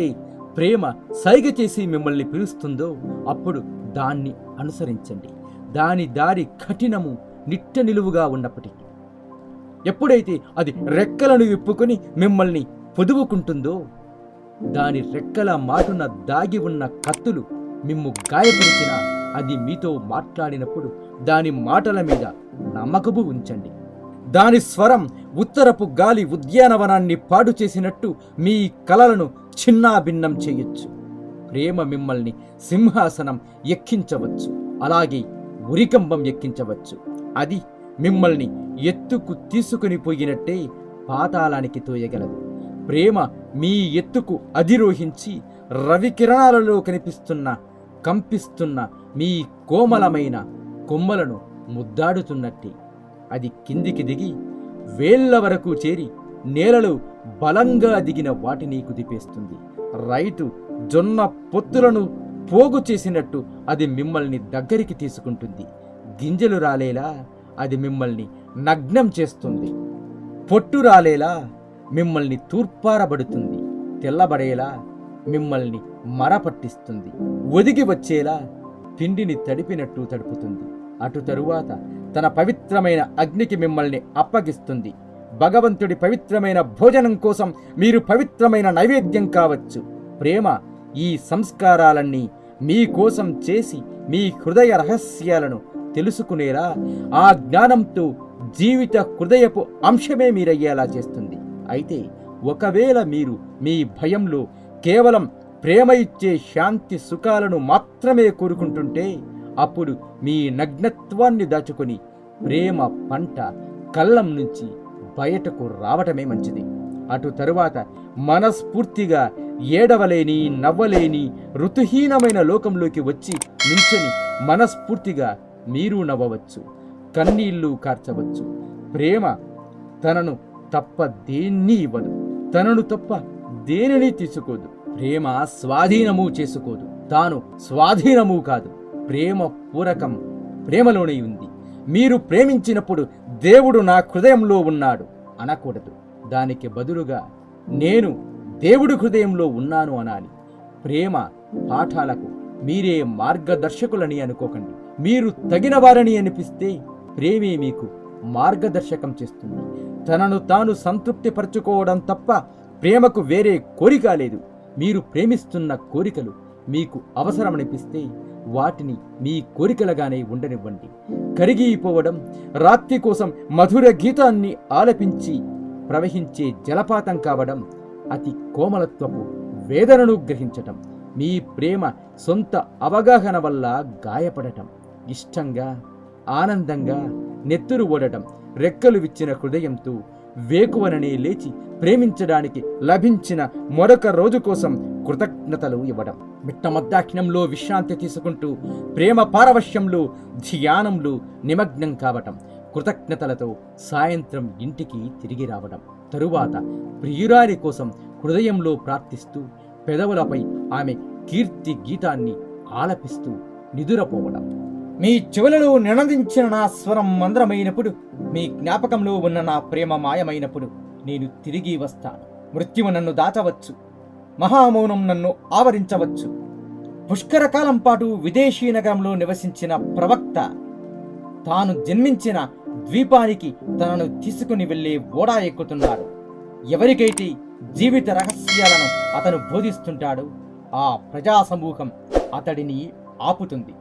ఏదైతే ప్రేమ సైగ చేసి మిమ్మల్ని పిలుస్తుందో అప్పుడు దాన్ని అనుసరించండి. దాని దారి కఠినము నిట్ట నిలువుగా ఉన్నప్పటికీ. ఎప్పుడైతే అది రెక్కలను విప్పుకొని మిమ్మల్ని పొదువుకుంటుందో దాని రెక్కల మాటున దాగి ఉన్న కత్తులు మిమ్ము గాయపరిచిన అది మీతో మాట్లాడినప్పుడు దాని మాటల మీద నమ్మకము ఉంచండి. దాని స్వరం ఉత్తరపు గాలి ఉద్యానవనాన్ని పాడు చేసినట్టు మీ కలలను చిన్నాభిన్నం చేయొచ్చు. ప్రేమ మిమ్మల్ని సింహాసనం ఎక్కించవచ్చు. అలాగే ఉరికంబం ఎక్కించవచ్చు. అది మిమ్మల్ని ఎత్తుకు తీసుకుని పోయినట్టే పాతాళానికి తోయగలదు. ప్రేమ మీ ఎత్తుకు అధిరోహించి రవికిరణాలలో కనిపిస్తున్న కంపిస్తున్న మీ కోమలమైన కొమ్మలను ముద్దాడుతున్నట్టే. అది కిందికి దిగి వేళ్ళ వరకు చేరి నేలలో బలంగా దిగిన వాటిని కుదిపేస్తుంది. రైతు జొన్న పొత్తులను పోగు చేసినట్టు అది మిమ్మల్ని దగ్గరికి తీసుకుంటుంది. గింజలు రాలేలా అది మిమ్మల్ని నగ్నం చేస్తుంది. పొట్టు రాలేలా మిమ్మల్ని తూర్పారబడుతుంది. తెల్లబడేలా మిమ్మల్ని మరపట్టిస్తుంది. ఒదిగి వచ్చేలా పిండిని తడిపినట్టు తడుపుతుంది. అటు తరువాత తన పవిత్రమైన అగ్నికి మిమ్మల్ని అప్పగిస్తుంది. భగవంతుడి పవిత్రమైన భోజనం కోసం మీరు పవిత్రమైన నైవేద్యం కావచ్చు. ప్రేమ ఈ సంస్కారాలన్నీ మీకోసం చేసి మీ హృదయ రహస్యాలను తెలుసుకునేలా ఆ జ్ఞానంతో జీవిత హృదయపు అంశమే మీరయ్యేలా చేస్తుంది. అయితే ఒకవేళ మీరు మీ భయంలో కేవలం ప్రేమ ఇచ్చే శాంతి సుఖాలను మాత్రమే కోరుకుంటుంటే అప్పుడు మీ నగ్నత్వాన్ని దాచుకొని ప్రేమ పంట కళ్ళం నుంచి బయటకు రావటమే మంచిది. అటు తరువాత మనస్ఫూర్తిగా ఏడవలేని నవ్వలేని ఋతుహీనమైన లోకంలోకి వచ్చి నించని మనస్ఫూర్తిగా మీరు నవ్వవచ్చు కన్నీళ్ళు కార్చవచ్చు. ప్రేమ తనను తప్ప దేన్ని ఇవ్వదు. తనను తప్ప దేనిని తీసుకోదు. ప్రేమ స్వాధీనము చేసుకోదు. తాను స్వాధీనము కాదు. ప్రేమ పూరకం ప్రేమలోనే ఉంది. మీరు ప్రేమించినప్పుడు దేవుడు నా హృదయంలో ఉన్నాడు అనకూడదు. దానికి బదులుగా నేను దేవుడు హృదయంలో ఉన్నాను అనాలి. ప్రేమ పాఠాలకు మీరే మార్గదర్శకులని అనుకోకండి. మీరు తగిన వారని అనిపిస్తే ప్రేమే మీకు మార్గదర్శకం చేస్తుంది. తనను తాను సంతృప్తిపరచుకోవడం తప్ప ప్రేమకు వేరే కోరిక లేదు. మీరు ప్రేమిస్తున్న కోరికలు మీకు అవసరమనిపిస్తే వాటిని మీ కోరికలుగానే ఉండనివ్వండి. కరిగిపోవడం రాత్రి కోసం మధుర గీతాన్ని ఆలపించి ప్రవహించే జలపాతం కావడం అతి కోమలత్వపు వేదనను గ్రహించటం మీ ప్రేమ సొంత అవగాహన వల్ల గాయపడటం ఇష్టంగా ఆనందంగా నెత్తురు ఓడటం రెక్కలు విచ్చిన హృదయంతో వేకువననే లేచి ప్రేమించడానికి లభించిన మరొక రోజు కోసం కృతజ్ఞతలు ఇవ్వడం. మిట్ట మధ్యాహ్నంలో విశ్రాంతి తీసుకుంటూ ప్రేమ పారవశ్యంలో ధ్యానంలో నిమగ్నం కావటం. కృతజ్ఞతలతో సాయంత్రం ఇంటికి తిరిగి రావడం. తరువాత ప్రియురాలి కోసం హృదయంలో ప్రార్థిస్తూ పెదవులపై ఆమె కీర్తి గీతాన్ని ఆలపిస్తూ నిదురపోవడం. మీ చెవులలో నినదించిన నా స్వరం మంద్రమైనప్పుడు మీ జ్ఞాపకంలో ఉన్న నా ప్రేమ మాయమైనప్పుడు నేను తిరిగి వస్తాను. మృత్యువు నన్ను దాచవచ్చు మహామౌనం నన్ను ఆవరించవచ్చు. పుష్కర కాలం పాటు విదేశీ నగరంలో నివసించిన ప్రవక్త తాను జన్మించిన ద్వీపానికి తనను తీసుకుని వెళ్ళే ఓడా ఎక్కుతున్నాడు. ఎవరికైతే జీవిత రహస్యాలను అతను బోధిస్తుంటాడో ఆ ప్రజా సమూహం అతడిని ఆపుతుంది.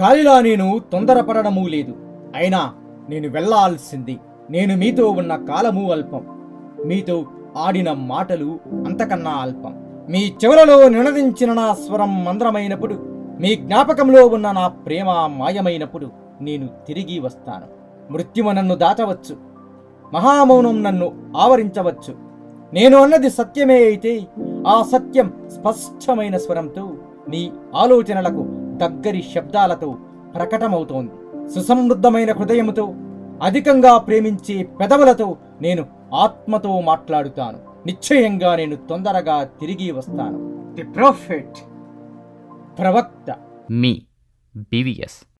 గాలిలా నేను తొందరపడడమూ లేదు. అయినా నేను వెళ్ళాల్సింది నేను మీతో ఉన్న కాలము అల్పం. మీతో ఆడిన మాటలు అంతకన్నా అల్పం. మీ చెవులలో నినదించిన నా స్వరం మంద్రమైనప్పుడు మీ జ్ఞాపకంలో ఉన్న నా ప్రేమ మాయమైనప్పుడు నేను తిరిగి వస్తాను. మృత్యువు నన్ను దాచవచ్చు మహామౌనం నన్ను ఆవరించవచ్చు. నేను అన్నది సత్యమే అయితే ఆ సత్యం స్పష్టమైన స్వరంతో నీ ఆలోచనలకు దగ్గరి శబ్దాలతో ప్రకటమవుతోంది. సుసమృద్ధమైన హృదయముతో అధికంగా ప్రేమించే పెదవులతో నేను ఆత్మతో మాట్లాడుతాను. నిశ్చయంగా నేను తొందరగా తిరిగి వస్తాను. ది ప్రొఫెట్ ప్రవక్త. మీ బివిఎస్